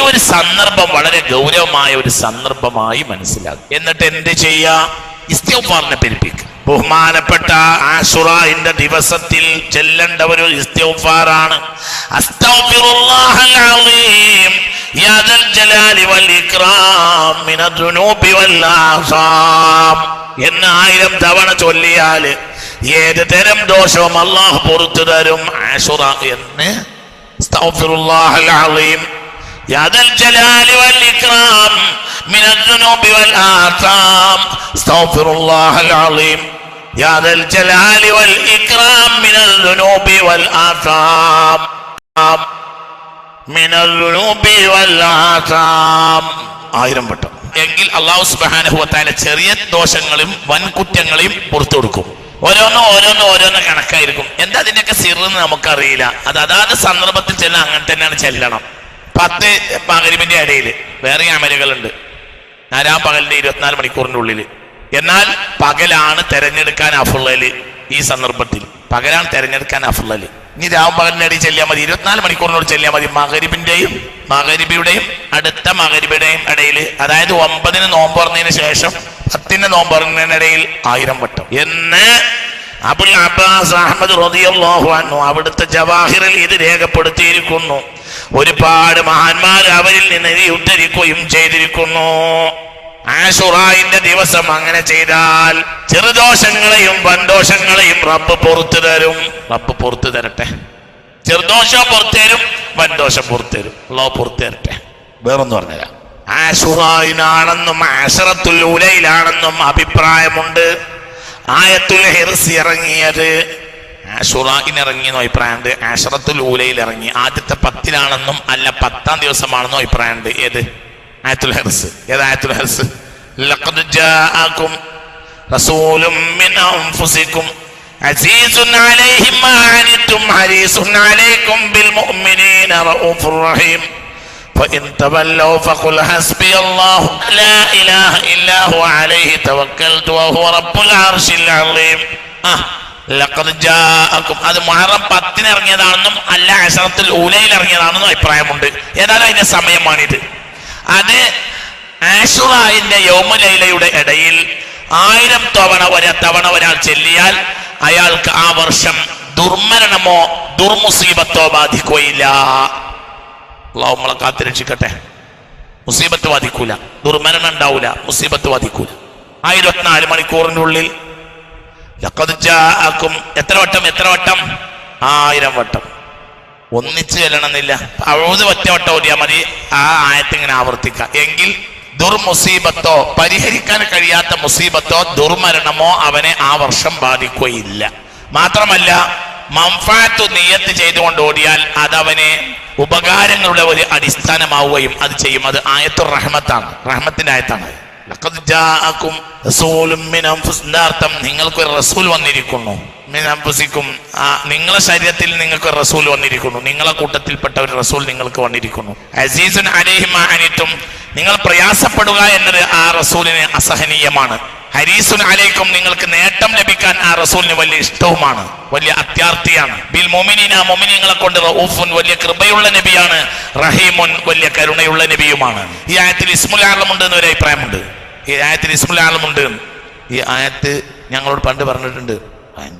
ഒരു സന്ദർഭം വളരെ ഗൗരവമായ ഒരു സന്ദർഭമായി മനസ്സിലാക്കും എന്നിട്ട് എന്ത് ചെയ്യാ? ഇസ്തിഗ്ഫാറിനെ പെരുപ്പിക്കുക ബഹുമാനപ്പെട്ട ആശുറാന്റെ ദിവസത്തിൽ ചെല്ലേണ്ട ഒരു ഇസ്തിഗ്ഫാറാണ്. എന്നായിരം തവണ ചൊല്ലിയാൽ ഏത് തരം ദോഷവും അള്ളാഹ് പുറത്തു തരും ആശുറ എന്ന്. ആയിരം വട്ടം. എങ്കിൽ അള്ളാഹു സുബാനഹുവത്തായ ചെറിയ ദോഷങ്ങളും വൻകുറ്റങ്ങളെയും പുറത്തു കൊടുക്കും. ഓരോന്നും ഓരോന്നും ഓരോന്നും കണക്കായിരിക്കും. എന്താ അതിന്റെയൊക്കെ സിറെന്ന് നമുക്കറിയില്ല. അത് അതാത് സന്ദർഭത്തിൽ ചെല്ലാം അങ്ങനെ തന്നെയാണ് ചെല്ലണം. പത്ത് പകലിമിന്റെ ഇടയിൽ വേറെ അമലുകളുണ്ട്. നാലാം പകലിന്റെ ഇരുപത്തിനാല് മണിക്കൂറിന്റെ ഉള്ളിൽ എന്നാൽ പകലാണ് തെരഞ്ഞെടുക്കാൻ അഫുള്ളൽ ഈ സന്ദർഭത്തിൽ. പകലാണ് തെരഞ്ഞെടുക്കാൻ അഫുള്ളൽ. ഇനി രാവും പകലിന്റെ ഇടയിൽ ചെല്ലിയാൽ മതി. ഇരുപത്തിനാല് മണിക്കൂറിനോട് ചെല്ലിയാൽ മതി. മകരിബിന്റെയും മകരിബിയുടെയും അടുത്ത മകരിബിയുടെയും ഇടയിൽ അതായത് ഒമ്പതിന് നോമ്പ് പറഞ്ഞതിന് ശേഷം പത്തിന് നോമ്പ് പറഞ്ഞതിനിടയിൽ ആയിരം വട്ടം. എന്ന് അബുൽ അബ്ബാസ് അഹമ്മദ് അവിടുത്തെ ജവാഹിറിൽ ഇത് രേഖപ്പെടുത്തിയിരിക്കുന്നു. ഒരുപാട് മഹാന്മാർ അവരിൽ നിന്ന് ഉദ്ധരിക്കുകയും ചെയ്തിരിക്കുന്നു. ആഷുറായിന്റെ ദിവസം അങ്ങനെ ചെയ്താൽ ചെറുദോഷങ്ങളെയും വൻദോഷങ്ങളെയും റബ്ബ് പുറത്തു തരും. റബ്ബ് പുറത്തു തരട്ടെ. ചെറുദോഷം പുറത്തു തരും വൻദോഷം പുറത്തു തരും. ലോ പുറത്തു തരട്ടെ. വേറൊന്നും പറഞ്ഞുതരാം. ആഷുറായിനാണെന്നും ആശറത്തുൽ ഉലയിലാണെന്നും അഭിപ്രായമുണ്ട്. ആയത്തുൽ ഹിർസ് ഇറങ്ങിയത് ആഷുറായിന് ഇറങ്ങിയെന്നോ അഭിപ്രായമുണ്ട് ആഷറത്തുൽ ഊലയിൽ ഇറങ്ങി ആദ്യത്തെ പത്തിലാണെന്നും അല്ല പത്താം ദിവസമാണെന്നോ അഭിപ്രായമുണ്ട് ഏത് ആയത്തുൽ ഹിർസ് ഏത് ആയത്തുൽ ഹിർസ് ലഖദ് ജാഅകും റസൂലും മിൻ അൻഫുസികും അസീസുൻ അലൈഹി മാ അനിതും ഹരീസുൻ അലൈക്കും ബിൽ മുഅ്മിനീന റഊഫുർ റഹീം فإن تولوا فقل حسبي الله لا إله إلا هو عليه توكلت وهو رب العرش العظيم آه. അത് മുഹറം പത്തിന് ഇറങ്ങിയതാണെന്നും അല്ല അഷറത്തിൽ ഊലയിൽ ഇറങ്ങിയതാണെന്നും അഭിപ്രായമുണ്ട്. ഏതായാലും അതിന്റെ സമയമാണിത്. അത് ആഷുറായിന്റെ യോമലൈലയുടെ ഇടയിൽ ആയിരം തവണ വര തവണ ഒരാൾ ചെല്ലിയാൽ അയാൾക്ക് ആ വർഷം ദുർമരണമോ ദുർമുസീബത്തോ ബാധിക്കുകയില്ല. അള്ളാഹു നമ്മളെ കാത്തിരക്ഷിക്കട്ടെ മുസീബത്ത് ബാധിക്കൂല. ദുർമരണം ഉണ്ടാവൂല. മുസീബത്ത് ബാധിക്കൂല. ആ ഇരുപത്തിനാല് ജാഅക്കും എത്ര വട്ടം എത്ര വട്ടം? ആയിരം വട്ടം. ഒന്നിച്ച് ചെല്ലണമെന്നില്ല. അഴുത് ഒറ്റ വട്ടം ഓടിയാൽ മതി. ആ ആയത്ത് ഇങ്ങനെ ആവർത്തിക്കാം. എങ്കിൽ ദുർമുസീബത്തോ പരിഹരിക്കാൻ കഴിയാത്ത മുസീബത്തോ ദുർമരണമോ അവനെ ആ വർഷം ബാധിക്കുകയില്ല. മാത്രമല്ല മംഫാത്തു നിയത്ത് ചെയ്തുകൊണ്ട് ഓടിയാൽ അതവനെ ഉപകാരങ്ങളുടെ ഒരു അടിസ്ഥാനമാവുകയും അത് ചെയ്യും. അത് ആയത്തുർ റഹ്മത്താണ് റഹ്മത്തിന്റെ ആയത്താണ്. നിങ്ങൾക്ക് ഒരു റസൂൽ വന്നിരിക്കുന്നു. ആ നിങ്ങളെ ശരീരത്തിൽ നിങ്ങൾക്ക് റസൂൽ വന്നിരിക്കുന്നു. നിങ്ങളെ കൂട്ടത്തിൽപ്പെട്ട ഒരു റസൂൽ നിങ്ങൾക്ക് വന്നിരിക്കുന്നു. അസീസുൻ മാ നിങ്ങൾ പ്രയാസപ്പെടുക എന്നത് ആ റസൂലിന് അസഹനീയമാണ്. ഹരീസുൻ അലൈക്കും നിങ്ങൾക്ക് നേട്ടം ലഭിക്കാൻ ആ റസൂലിന് വലിയ ഇഷ്ടവുമാണ് വലിയ അത്യാർത്ഥിയാണ്. ബിൽ മൊമിനീന മൊമിനിങ്ങളെ കൊണ്ട് റൌഫുൻ വലിയ കൃപയുള്ള നബിയാണ് റഹീമുൻ വലിയ കരുണയുള്ള നബിയുമാണ്. ഈ ആയത്തിൽ ഇസ്മുൽ ആലമുണ്ട് എന്നൊരു അഭിപ്രായമുണ്ട്. ഈ ആയത്തിൽ ഇസ്മുലാലമുണ്ട് ഈ ആയത്ത് ഞങ്ങളോട് പണ്ട് പറഞ്ഞിട്ടുണ്ട്.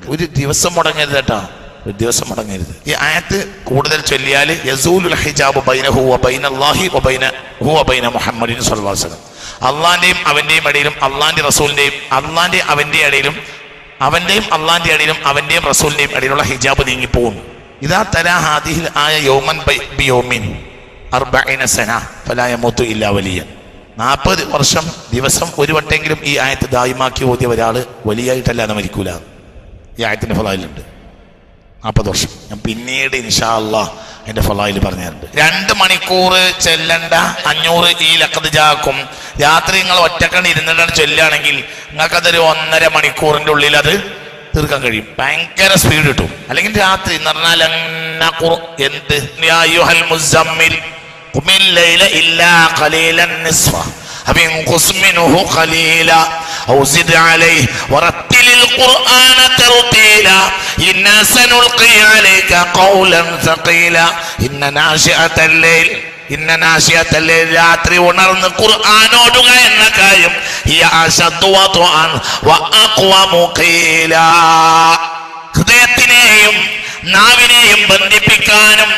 ഒരു ദിവസം മുടങ്ങരുത് കേട്ടോ. ഒരു ദിവസം മുടങ്ങരുത്. ഈ ആയത്ത് കൂടുതൽ ചൊല്ലിയാൽ യസൂലുൽ ഹിജാബ് ബൈനഹു വ ബൈനല്ലാഹി വ ബൈന ഹു ബൈന മുഹമ്മദിൻ അള്ളാന്റെയും അവന്റെയും ഇടയിലും അള്ളാന്റെ റസൂലിന്റെയും അള്ളാന്റെ അവന്റെ ഇടയിലും അവന്റെയും അള്ളാന്റെ ഇടയിലും അവന്റെയും റസൂലിന്റെയും ഇടയിലുള്ള ഹിജാബ് നീങ്ങിപ്പോകും ഇതാ തരാ ഹാദിഹിൽ ആയ യോമൻ ബൈ- ബിയോമിൻ അർബൈന സന ഫലായ മൊത്തു ഇല്ലാ വലിയൻ. നാൽപ്പത് വർഷം ദിവസം ഒരു വട്ടെങ്കിലും ഈ ആയത്ത് ദായിമാക്കി ഓതിയ ഒരാൾ വലിയായിട്ടല്ലാതെ മരിക്കൂല ഈ ആയത്തിന്റെ ഫലായിലുണ്ട്. നാൽപ്പത് വർഷം. ഞാൻ പിന്നീട് ഇൻഷാ അള്ളാ എന്റെ ഫലായിൽ പറഞ്ഞു തരുന്നുണ്ട് രണ്ട് മണിക്കൂർ ചെല്ലണ്ട അഞ്ഞൂറ് ഈ ലക്കത്ത് ജാക്കും. രാത്രി നിങ്ങൾ ഒറ്റക്കണ്ട് ഇരുന്നിട്ടാണ് ചൊല്ലുകയാണെങ്കിൽ നിങ്ങൾക്കതൊരു ഒന്നര മണിക്കൂറിന്റെ ഉള്ളിൽ അത് തീർക്കാൻ കഴിയും. ഭയങ്കര സ്പീഡ് കിട്ടും. അല്ലെങ്കിൽ രാത്രി എന്ന് പറഞ്ഞാൽ എന്ത്? ഇന്ന നാശിയത്തല്ലേ രാത്രി ഉണർന്ന് ഖുർആാനോടുക എന്ന കാര്യം ഹൃദയത്തിനെയും നാവിനെയും ബന്ധിപ്പിക്കാനും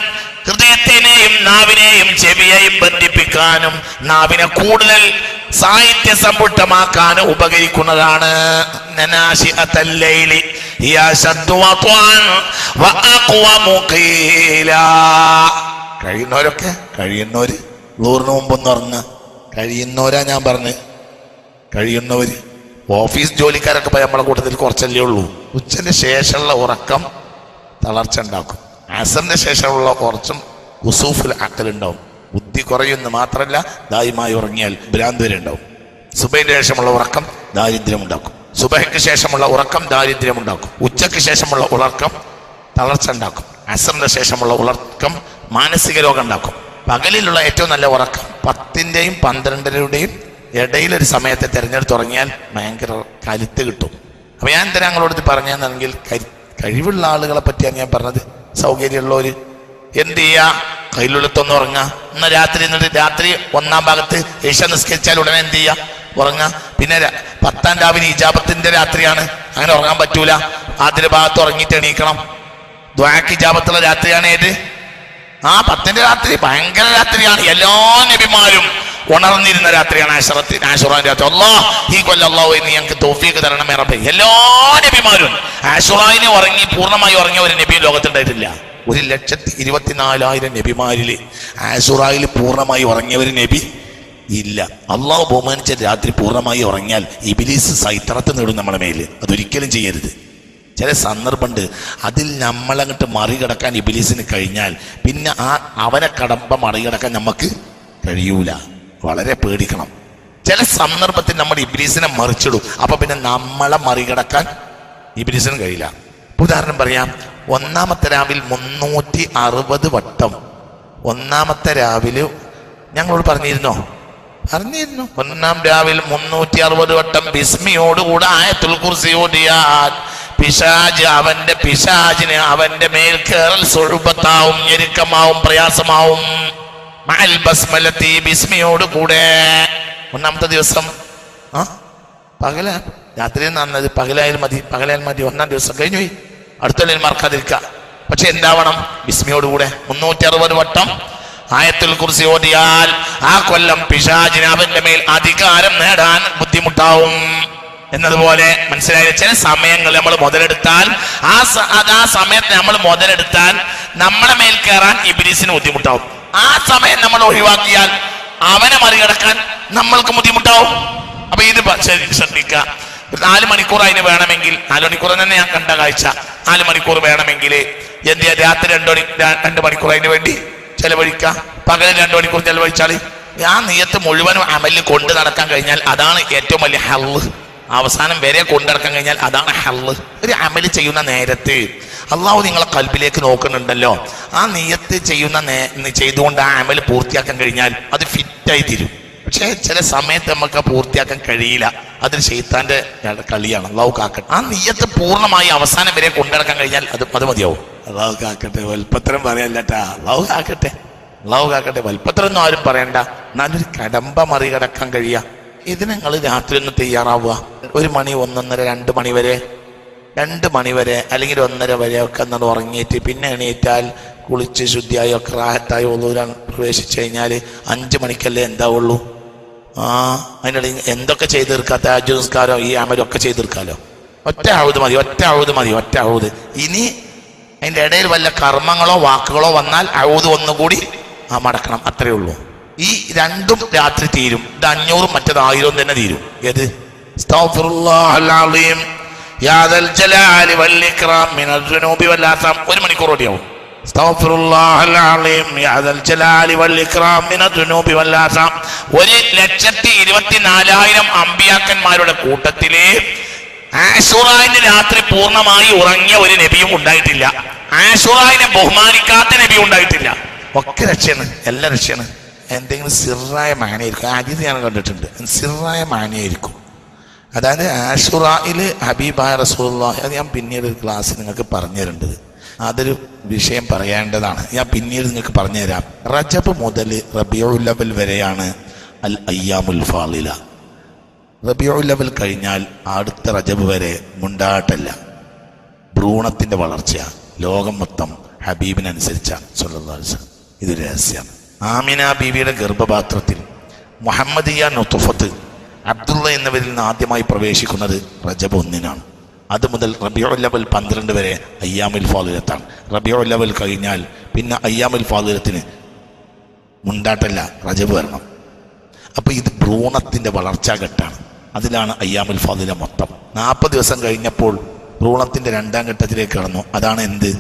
ഹൃദയത്തിനെയും നാവിനെയും ചെവിയെയും ബന്ധിപ്പിക്കാനും നാവിനെ കൂടുതൽ സാഹിത്യ സമ്പുഷ്ടമാക്കാനും ഉപകരിക്കുന്നതാണ്. കഴിയുന്നവരൊക്കെ കഴിയുന്നവര്. നൂറിന് മുമ്പെന്ന് പറഞ്ഞ കഴിയുന്നവരാ ഞാൻ പറഞ്ഞ്. കഴിയുന്നവര്. ഓഫീസ് ജോലിക്കാരൊക്കെ നമ്മളെ കൂട്ടത്തിൽ കുറച്ചല്ലേ ഉള്ളൂ. ഉച്ചന് ശേഷമുള്ള ഉറക്കം തളർച്ച ഉണ്ടാക്കും. അസറിന് ശേഷമുള്ള കുറച്ചും ഉസൂഫിൽ അക്കലുണ്ടാവും. ബുദ്ധി കുറയുമെന്ന് മാത്രമല്ല ദായുമായി ഉറങ്ങിയാൽ ഭ്രാന്ത് വരെ ഉണ്ടാവും സുബൈന് ശേഷമുള്ള ഉറക്കം ദാരിദ്ര്യം ഉണ്ടാക്കും സുബഹയ്ക്ക് ശേഷമുള്ള ഉറക്കം ദാരിദ്ര്യം ഉണ്ടാക്കും ഉച്ചയ്ക്ക് ശേഷമുള്ള ഉറക്കം തളർച്ച ഉണ്ടാക്കും. അസറിന് ശേഷമുള്ള ഉറക്കം മാനസിക രോഗം ഉണ്ടാക്കും. പകലിലുള്ള ഏറ്റവും നല്ല ഉറക്കം പത്തിന്റെയും പന്ത്രണ്ടരയുടെയും ഇടയിലൊരു സമയത്തെ തിരഞ്ഞെടുത്ത് ഉറങ്ങിയാൽ ഭയങ്കര കരുത്ത് കിട്ടും. അപ്പോൾ ഞാൻ എന്തിനാ ഞങ്ങളോട് പറഞ്ഞാൽ കഴിവുള്ള ആളുകളെ പറ്റിയാണ് ഞാൻ പറഞ്ഞത്. സൗകര്യമുള്ളവര് എന്ത് ചെയ്യാ? കയ്യിലുള്ളത്തൊന്ന് ഉറങ്ങാ. ഇന്ന് രാത്രി എന്നിട്ട് രാത്രി ഒന്നാം ഭാഗത്ത് ഈശ നിസ്കരിച്ചാൽ ഉടനെ എന്ത് ചെയ്യാ? ഉറങ്ങുക പിന്നെ പത്താം രാവിലെ ഇജാബത്തിന്റെ രാത്രിയാണ്. അങ്ങനെ ഉറങ്ങാൻ പറ്റൂല. ആദ്യ ഭാഗത്ത് ഉറങ്ങിയിട്ട് എണീക്കണം. ദ്വാക്ക് ജാപത്തുള്ള രാത്രിയാണ് ഏത്? ആ പത്തിന്റെ രാത്രി ഭയങ്കര രാത്രിയാണ്. എല്ലാ നബിമാരും ഉണർന്നിരുന്ന രാത്രിയാണ് ആശറത്തി ആശുറാൻ രാത്രി. അല്ലോ ഈ കൊല്ലം അള്ളാഹു നീ ഞങ്ങൾക്ക് തോഫിയൊക്കെ തരണമേ റബ്ബേ. എല്ലാ നബിമാരും ആശുറായിനെ ഉറങ്ങി പൂർണമായി ഉറങ്ങിയ ഒരു നബിയും ലോകത്തുണ്ടായിട്ടില്ല. ഒരു ലക്ഷത്തി ഇരുപത്തിനാലായിരം നബിമാരിൽ ആശുറായിൽ പൂർണമായി ഉറങ്ങിയ ഒരു നബി ഇല്ല. അള്ളാഹു ബഹുമാനിച്ച രാത്രി പൂർണമായി ഉറങ്ങിയാൽ ഇബിലീസ് സൈത്തറത്ത് നേടും നമ്മളെ മേൽ. അതൊരിക്കലും ചെയ്യരുത്. ചില സന്ദർഭമുണ്ട്. അതിൽ നമ്മളങ്ങോട്ട് മറികടക്കാൻ ഇബിലീസിന് കഴിഞ്ഞാൽ പിന്നെ ആ അവനെ കടമ്പ മറികടക്കാൻ നമുക്ക് കഴിയൂല. വളരെ പേടിക്കണം. ചില സന്ദർഭത്തിൽ നമ്മൾ ഇബ്രീസിനെ മറിച്ചിടും. അപ്പൊ പിന്നെ നമ്മളെ മറികടക്കാൻ ഇബ്രീസിന് കഴിയില്ല. ഉദാഹരണം പറയാം. ഒന്നാമത്തെ രാവിൽ മുന്നൂറ്റി അറുപത് വട്ടം. ഒന്നാമത്തെ രാവിലെ ഞങ്ങളോട് പറഞ്ഞിരുന്നോ? പറഞ്ഞിരുന്നു. ഒന്നാം രാവിൽ മുന്നൂറ്റി അറുപത് വട്ടം ബിസ്മിയോടുകൂടെ ആയത്തുൽ കുർസി പിശാജ് അവന്റെ പിശാജിന് അവന്റെ മേൽ കേറൽ സ്വരൂപത്താവും ഞെരുക്കമാവും പ്രയാസമാവും. ബിസ്മിയോട് കൂടെ ഒന്നാമത്തെ ദിവസം ആ പകല. രാത്രി നന്നത് പകലായാലും മതി പകലായാലും മതി. ഒന്നാം ദിവസം കഴിഞ്ഞു പോയി. അടുത്തുള്ള മറക്കാതിരിക്ക പക്ഷെ എന്താവണം? ബിസ്മിയോട് കൂടെ മുന്നൂറ്റി അറുപത് വട്ടം ആയത്തിൽ കുറിച്ച് ഓടിയാൽ ആ കൊല്ലം പിശാചിന് അവന്റെ മേൽ അധികാരം നേടാൻ ബുദ്ധിമുട്ടാവും. എന്നതുപോലെ മനസ്സിലായ ചില സമയങ്ങൾ നമ്മൾ മുതലെടുത്താൽ ആ ആ സമയത്ത് നമ്മൾ മുതലെടുത്താൽ നമ്മളെ മേൽ കയറാൻ ഇബിലിസിന് ബുദ്ധിമുട്ടാവും. ആ സമയം നമ്മൾ ഒഴിവാക്കിയാൽ അവനെ മറികടക്കാൻ നമ്മൾക്ക് ബുദ്ധിമുട്ടാവും. അപ്പൊ ഇത് ശ്രദ്ധിക്കുക നാല് മണിക്കൂർ അതിന് വേണമെങ്കിൽ നാല് മണിക്കൂർ തന്നെ ഞാൻ കണ്ട കാഴ്ച. നാല് മണിക്കൂർ വേണമെങ്കിൽ എന്ത് രാത്രി രണ്ടു രണ്ട് മണിക്കൂർ അതിന് വേണ്ടി ചെലവഴിക്ക. പകൽ രണ്ടു മണിക്കൂർ ചെലവഴിച്ചാൽ ആ നീയത്ത് മുഴുവനും അമലിൽ കൊണ്ട് നടക്കാൻ കഴിഞ്ഞാൽ അതാണ് ഏറ്റവും വലിയ ഹള്ള്. അവസാനം വരെ കൊണ്ടു നടക്കാൻ കഴിഞ്ഞാൽ അതാണ് ഹള്ള്. ഒരു അമൽ ചെയ്യുന്ന നേരത്ത് അള്ളാഹു നിങ്ങളെ കൽബിലേക്ക് നോക്കുന്നുണ്ടല്ലോ. ആ നീയത്ത് ചെയ്യുന്ന ചെയ്തുകൊണ്ട് ആ അമൽ പൂർത്തിയാക്കാൻ കഴിഞ്ഞാൽ അത് ഫിറ്റായി തീരും. പക്ഷേ ചില സമയത്ത് നമുക്ക് പൂർത്തിയാക്കാൻ കഴിയില്ല. അതൊരു ഷെയ്ത്താന്റെ കളിയാണ്. അള്ളാഹു കാക്കട്ടെ. ആ നീയത്ത് പൂർണമായി അവസാനം വരെ കൊണ്ടുനടക്കാൻ കഴിഞ്ഞാൽ അത് അത് മതിയാവും. അള്ളാഹു കാക്കട്ടെ വൽപ്പത്രം പറയല്ലട്ടാ. അള്ളാഹു കാക്കട്ടെ അള്ളാഹു കാക്കട്ടെ. വൽപ്പത്രം ഒന്നും ആരും പറയണ്ട. നല്ലൊരു കടമ്പ മറികടക്കാൻ കഴിയുക ഇത് നിങ്ങൾ രാത്രി ഒന്ന് തയ്യാറാവുക. ഒരു മണി ഒന്നൊന്നര രണ്ട് മണി വരെ രണ്ട് മണിവരെ അല്ലെങ്കിൽ ഒന്നര വരെ ഒക്കെ എന്നാൽ ഉറങ്ങിയിട്ട് പിന്നെ എണീറ്റാൽ കുളിച്ച് ശുദ്ധിയായി ഒക്കെ റാഹത്തായി ഒന്നൂരാൻ പ്രവേശിച്ചു കഴിഞ്ഞാൽ അഞ്ച് മണിക്കല്ലേ എന്താവുള്ളൂ? ആ അതിനിടയിൽ എന്തൊക്കെ ചെയ്ത് തീർക്കാത്ത താജ് നിസ്കാരോ ഈ അമലും ഒക്കെ ചെയ്ത് തീർക്കാലോ ഒറ്റ ആവുത് മതി ഒറ്റ ആവുത് മതി ഒറ്റ ആവുത്. ഇനി അതിന്റെ ഇടയിൽ വല്ല കർമ്മങ്ങളോ വാക്കുകളോ വന്നാൽ അഴുത് ഒന്നുകൂടി ആ മടക്കണം. അത്രയേ ഉള്ളൂ. ഈ രണ്ടും രാത്രി തീരും. ഇത് അഞ്ഞൂറും മറ്റത് ആയിരവും തന്നെ തീരും. ഏത്? ഒരു മണിക്കൂർ ഓടിയാവും ഒരു ലക്ഷത്തി ഇരുപത്തിനാലായിരം അമ്പിയാക്കന്മാരുടെ കൂട്ടത്തിൽ രാത്രി പൂർണമായി ഉറങ്ങിയ ഒരു നബിയും ഉണ്ടായിട്ടില്ല. ആഷുറായിനെ ബഹുമാനിക്കാത്ത നബി ഉണ്ടായിട്ടില്ല. ഒക്കെ രക്ഷയാണ് എല്ലാ രക്ഷയാണ്. എന്തെങ്കിലും സിറായ മാനയായിരിക്കും ആദ്യത്തെ ഞാൻ കണ്ടിട്ടുണ്ട്. സിറായ മാനയായിരിക്കും അതായത് ആഷുറായിൽ ഹബീബായ റസൂലുള്ളാഹി അത് ഞാൻ പിന്നീട് ഒരു ക്ലാസ് നിങ്ങൾക്ക് പറഞ്ഞു തരേണ്ടത് അതൊരു വിഷയം പറയേണ്ടതാണ്. ഞാൻ പിന്നീട് നിങ്ങൾക്ക് പറഞ്ഞു തരാം റജബ് മുതൽ റബിയുല്ലവൽ ലവൽ വരെയാണ് അൽ അയ്യാമുൽ ഫാളില റബിയുല്ലവൽ ലവൽ കഴിഞ്ഞാൽ അടുത്ത റജബ് വരെ മുണ്ടാട്ടല്ല. ഭ്രൂണത്തിന്റെ വളർച്ച ലോകം മൊത്തം ഹബീബിനനുസരിച്ചാണ്. സുല്ലാസ് അലൈഹി വസല്ലം. ഇത് രഹസ്യമാണ് ആമിന ബീവിയുടെ ഗർഭപാത്രത്തിൽ മുഹമ്മദിയ നുത്തുഫത്ത് അബ്ദുള്ള എന്നിവരിൽ നിന്ന് ആദ്യമായി പ്രവേശിക്കുന്നത് റജബ് ഒന്നിനാണ്. അത് മുതൽ റബിയോ ലെവൽ പന്ത്രണ്ട് വരെ അയ്യാമുൽ ഫാദിലത്താണ് റബിയോ ലെവൽ കഴിഞ്ഞാൽ പിന്നെ അയ്യാമുൽ ഫാദിലത്തിന് മുണ്ടാട്ടല്ല റജബ് വരണം. അപ്പോൾ ഇത് ഭ്രൂണത്തിന്റെ വളർച്ചാ ഘട്ടാണ്. അതിലാണ് അയ്യാമുൽ ഫാദില മൊത്തം. നാൽപ്പത് ദിവസം കഴിഞ്ഞപ്പോൾ ഭ്രൂണത്തിന്റെ രണ്ടാം ഘട്ടത്തിലേക്ക് കടന്നു. അതാണ് എന്ത്?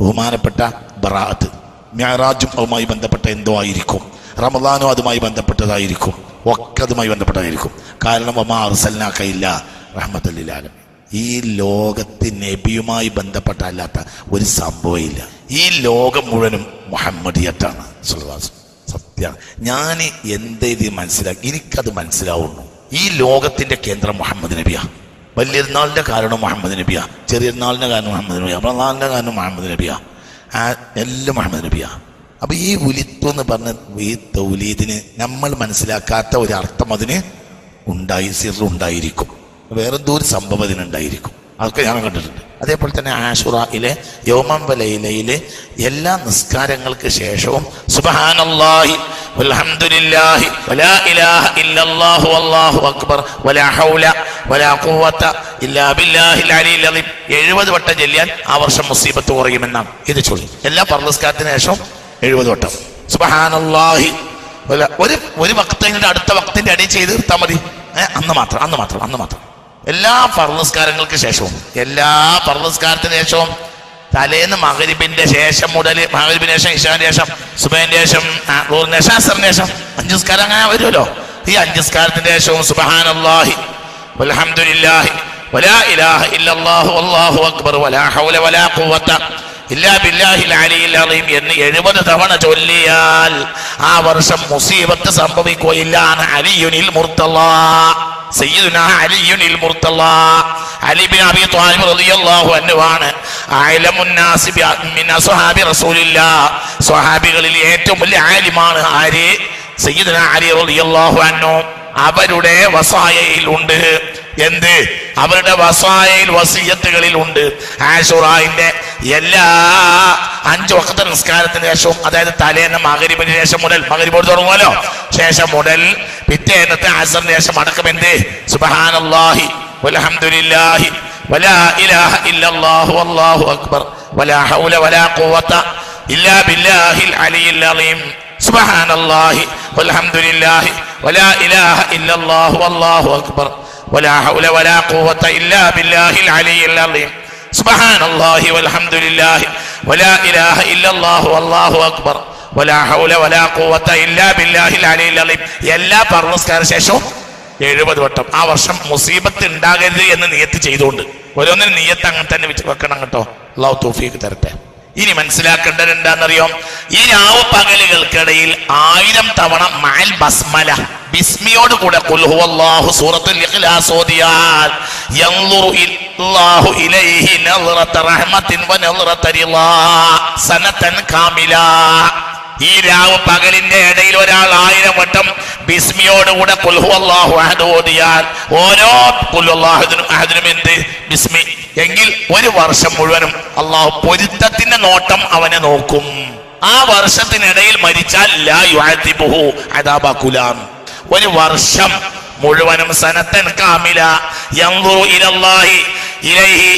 ബഹുമാനപ്പെട്ട ബറാത്ത് മ്യാറാജും അതുമായി ബന്ധപ്പെട്ട എന്തോ ആയിരിക്കും. റമദാനും അതുമായി ബന്ധപ്പെട്ടതായിരിക്കും. ഒക്കെ അതുമായി ബന്ധപ്പെട്ടതായിരിക്കും. കാരണം ഒമാ അർസലിനാക്കയില്ല റഹ്മത്തല്ലാലും ഈ ലോകത്ത് നബിയുമായി ബന്ധപ്പെട്ട അല്ലാത്ത ഒരു സംഭവമില്ല ഈ ലോകം മുഴുവനും മുഹമ്മദിയത്താണ്. സുൽവാസ് സത്യ. ഞാൻ എന്തെയ്ത് മനസ്സിലാക്കി എനിക്കത് മനസ്സിലാവുന്നു. ഈ ലോകത്തിന്റെ കേന്ദ്രം മുഹമ്മദ് നബിയാ. വലിയനാളിന്റെ കാരണം മുഹമ്മദ് നബിയാ. ചെറിയൊരുനാളിന്റെ കാരണം മുഹമ്മദ് നബിയാ. റമദാനിന്റെ കാരണം മുഹമ്മദ് നബിയാ. എല്ലാം മുഹമ്മദ് നബിയാ. അപ്പൊ ഈ ഉലിത്വം എന്ന് പറഞ്ഞ ഈ തൗലീദിന് നമ്മൾ മനസ്സിലാക്കാത്ത ഒരു അർത്ഥം അതിന് ഉണ്ടായി സിറുണ്ടായിരിക്കും വേറെന്തോ ഒരു സംഭവം അതിനുണ്ടായിരിക്കും. അതൊക്കെ ഞാൻ കണ്ടിട്ടുണ്ട്. അതേപോലെ തന്നെ ആഷുറയിലെ യോമംബലയിലെ എല്ലാ നിസ്കാരങ്ങൾക്ക് ശേഷവും സുബ്ഹാനല്ലാഹി വൽഹംദുലില്ലാഹി വലാ ഇലാഹ ഇല്ലല്ലാഹു അല്ലാഹു അക്ബർ വലാ ഹൗല വലാ ഖുവത ഇല്ലാ ബില്ലാഹിൽ അലിയിൽ അളീം 70 വട്ടം ചൊല്ലിയാൽ ആ വർഷം മുസീബത്ത് കുറയുമെന്നാണ് ഇത് ചൊല്ലി എല്ലാ പർലസ്കാരത്തിന് ശേഷം എഴുപത് വട്ടം. സുബ്ഹാനല്ലാഹി. ഒരു ഒരു വക്തങ്ങളുടെ അടുത്ത വക്തിന്റെ അടി ചെയ്ത് തീർത്താൽ മതി. അന്ന് മാത്രം അന്ന് മാത്രം അന്ന് മാത്രം. എല്ലാ പർണസ്കാരങ്ങൾക്ക് ശേഷവും എല്ലാ പർണസ്കാരത്തിന് ശേഷവും തലേന്ന് മകരിബിന്റെ ശേഷം മുതൽ മകരിബിന് ശേഷം ഇഷാന്റെ ശേഷം സുബൈന്റെ ശേഷം ആ, ളുഹറിന്റെ ശേഷം ശേഷം അഞ്ച് നിസ്കാരം അങ്ങനെ വരുമല്ലോ. ഈ അഞ്ച് നിസ്കാരത്തിന്റെ ശേഷവും സുബഹാനല്ലാഹി വൽഹംദുലില്ലാഹി വലാ ഇലാഹ ഇല്ലല്ലാഹു അല്ലാഹു അക്ബർ വലാ ഹൗല വലാ ഖുവത ഇല്ലാ എന്ന് എഴുപത് തവണ ചൊല്ലിയാൽ ആ വർഷം മുസീബത്ത് സംഭവിക്കുകയില്ല അലിയുനിൽ മുർത്തല്ല അലിയുനിൽ ത്വാലിബ് റളിയല്ലാഹു സ്വഹാബികളിൽ ഏറ്റവും വലിയ ആലിമാണ് അലി റളിയല്ലാഹു അൻഹു. അവരുടെ വസായയിൽ ഉണ്ട്. എന്ത്? അവരുടെ വസായയിൽ വസീയത്തുകളിൽ ഉണ്ട്. ആഷുറായിന്റെ എല്ലാ അഞ്ചു വക്കത്തെ നിസ്കാരത്തിന് ശേഷവും അതായത് തലേന്ന് മകരിപ്പിന് ശേഷം മുതൽ മകരിപ്പോട് തുടങ്ങുമല്ലോ. ശേഷം മുതൽ പിറ്റേന്നത്തെ ആസറിന് ശേഷം അടക്കം എന്ത്? സുബഹാനല്ലാഹി വൽഹംദുലില്ലാഹി വലാ ഇലാഹ ഇല്ലല്ലാഹു അല്ലാഹു അക്ബർ വലാ ഹൗല വലാ ഖുവത ഇല്ലാ ബില്ലാഹിൽ അലിയിൽ അലീം. സുബ്ഹാനല്ലാഹി വൽഹംദുലില്ലാഹി വലാ ഇലാഹ ഇല്ലല്ലാഹു അല്ലാഹു അക്ബർ വലാ ഹൗല വലാ ഖുവത ഇല്ലാ ബില്ലാഹിൽ അലിയിൽ അലീം. സുബ്ഹാനല്ലാഹി വൽഹംദുലില്ലാഹി വലാ ഇലാഹ ഇല്ലല്ലാഹു والله അക്ബർ. വലാ ഹൗല വലാ ഖുവത ഇല്ലാ بالله العلي العظيم എല്ലാ പർവസ്കാര ശേഷവും എഴുപത് വട്ടം. ആ വർഷം മുസീബത്ത് ഉണ്ടാകരുത് എന്ന് നിയത്ത് ചെയ്തുകൊണ്ട്. ഓരോന്നിനും നിയത്ത് അങ്ങനെ തന്നെ വെക്കണം കേട്ടോ. അള്ളാഹു തൗഫീഖ് തരട്ടെ. ഇനി മനസ്സിലാക്കേണ്ടത് എന്താണെന്നറിയോ? ഈ രാവ് പകലുകൾക്കിടയിൽ ആയിരം തവണ മാൽ ബസ്മല ബിസ്മിയോട് കൂടെ ഖുൽ ഹുവല്ലാഹു സൂറത്തുൽ ഇഖ്ലാസ് ഓതിയാൽ യൻളുറു ഇല്ലാഹു ഇലൈഹി നളറത റഹ്മത്തിൻ വ നളറത റിളാ. സനതൻ കാമില. ഈ രാവ് പകലിന്റെ ഇടയിൽ ഒരാൾ ആയിരം വട്ടം ബിസ്മിയോടുകൂടെ കുൽഹു അള്ളാഹു ഓതിയാൽ ഓരോ കുൽഹുല്ലാഹുദിനും അഹദിനും എന്ത്? ബിസ്മി. എങ്കിൽ ഒരു വർഷം മുഴുവനും അള്ളാഹു പൊരുത്തത്തിന്റെ നോട്ടം അവനെ നോക്കും. ആ വർഷത്തിനിടയിൽ മരിച്ചാൽ ലാ യുഹു അദാബ കുലാം ഒരു വർഷം മുഴുവനും സനത്തൻ കാമില. യൻദുറു ഇലല്ലാഹി ഇലൈഹി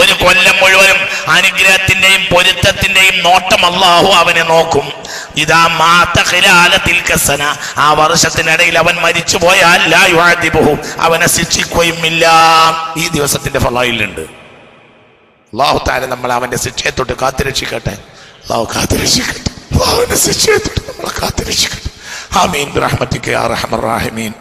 ഒരു കൊല്ലം മുഴുവനും അനുഗ്രഹത്തിന്റെയും പൊരുത്തത്തിന്റെയും നോട്ടം അല്ലാഹു അവനെ നോക്കും. ഇതാ കസന ആ വർഷത്തിനിടയിൽ അവൻ മരിച്ചു പോയാൽ അവനെ ശിക്ഷിക്കുകയുമില്ല. ഈ ദിവസത്തിന്റെ ഫലായിലുണ്ട്. അള്ളാഹു തആല നമ്മൾ അവന്റെ ശിക്ഷയെ തൊട്ട് കാത്തുരക്ഷിക്കട്ടെ. അള്ളാഹു കാത്തുരക്ഷിക്കട്ടെ. അള്ളാഹുവിന്റെ ശിക്ഷയെ തൊട്ട് നമ്മളെ കാത്തുരക്ഷിക്കട്ടെ ആമീൻ റഹ്മത്തിക്ക് യാ റഹ്മർ റാഹിമീൻ